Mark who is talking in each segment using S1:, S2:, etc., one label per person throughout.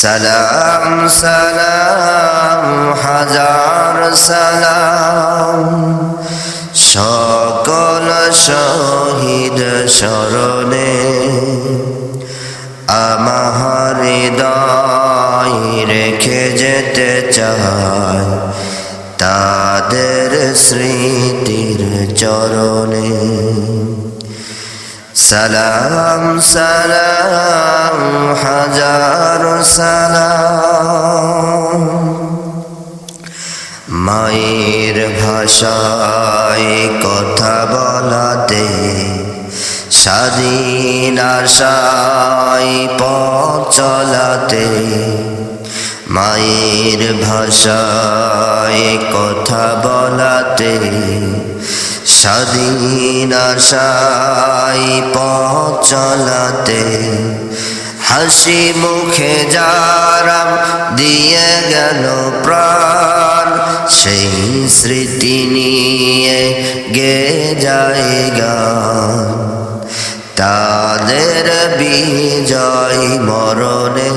S1: সালাম সালাম, হাজার সালাম। সকল শহীদ স্মরণে আমার হৃদয় রেখে যেতে চাই তাদের স্মৃতির চরণে। সালাম সালাম স্বাধীন আশায় পথ চলাতে মায়ের ভাষায় কথা বলাতে স্বাধীন আশায় পথ চলাতে হাসি মুখে যারাম দিয়ে গেল প্রাণ সেই স্মৃতি নিয়ে গে যায় গান তাদের বিজয় মরণে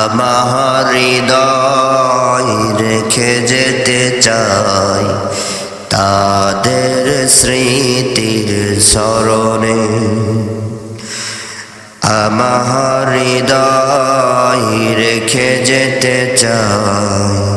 S1: আমার হৃদয় রেখে যেতে চাই তাদের স্মৃতির স্মরণে। আমার হৃদয় রেখে যেতে চাই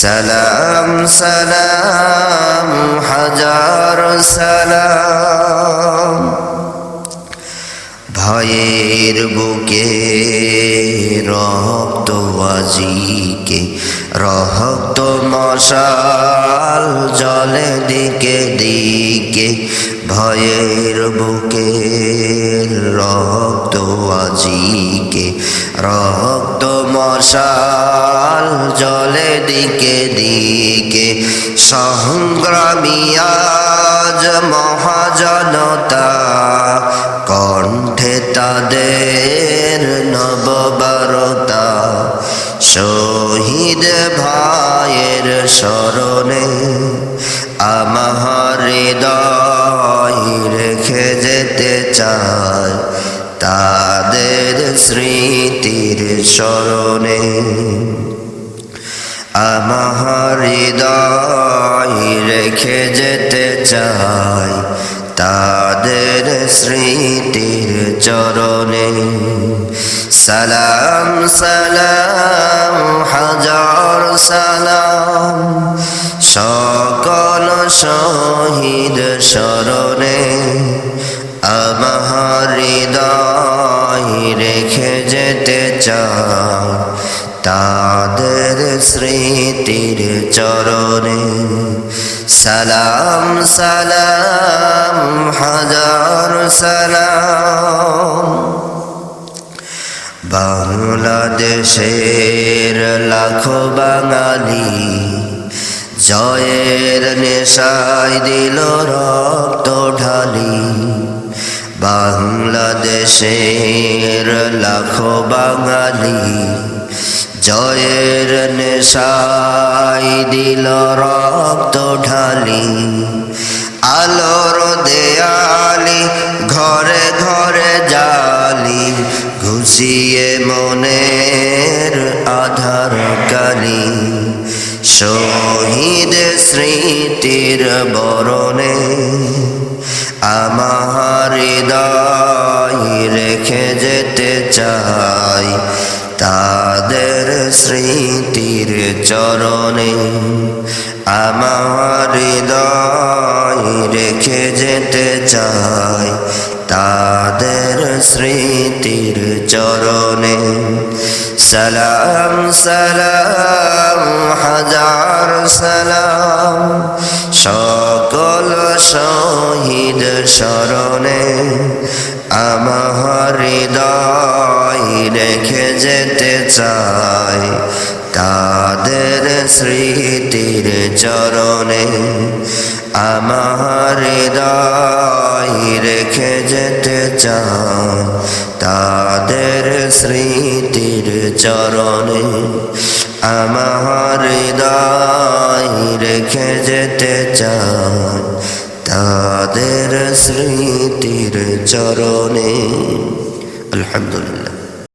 S1: সালাম সালাম হাজার সালাম। ভয়ের বুকে রক্ত আজিকে রক্ত মশাল জলে দিকে দিকে ভয়ের বুকে, রক্ত আজিকে, রক্ত মশাল জলে দিকে দিকে, সংগ্রামী আজ মহাজনতা, কণ্ঠে তাদের নববারতা, শহীদ ভাইয়ের স্মরণে, আমার হৃদয় যেতে চায় তাদের স্মৃতির স্মরণে। আমার হৃদয় রেখে যেতে চাই তাদের স্মৃতির চরণে। সালাম সালাম, হাজার সালাম, সকল শহীদ স্মরণে। তাদের স্মৃতির চরণে। সালাম সালাম, হাজার সালাম। বাংলাদেশের লাখো বাঙালি জয়ের নেশায় দিল রক্ত ঢালি। বাংলাদেশের লাখো বাঙালি জয়ের নেশাই দিল রক্ত ঢালি, আলোর দেয়ালি ঘরে ঘরে জালি, ঘুষিয়ে মনের আধার কালি। শহীদ স্মৃতির বরণে হৃদয় রেখে যেতে চাই তাদের স্মৃতির চরণে। আমার হৃদয় রেখে যেতে চাই তাদের স্মৃতির চরণে। সালাম সালাম, হাজার সালাম। সকল শহীদ স্মরণে আমার রেখে যেতে চাই। তাদের স্মৃতির চরণে আমার হৃদয় রেখে যেতে চাই। তাদের স্মৃতির চরণে আমার হৃদয় রেখে যেতে চান তাদের স্মৃতির চরণে। আলহামদুলিল্লাহ।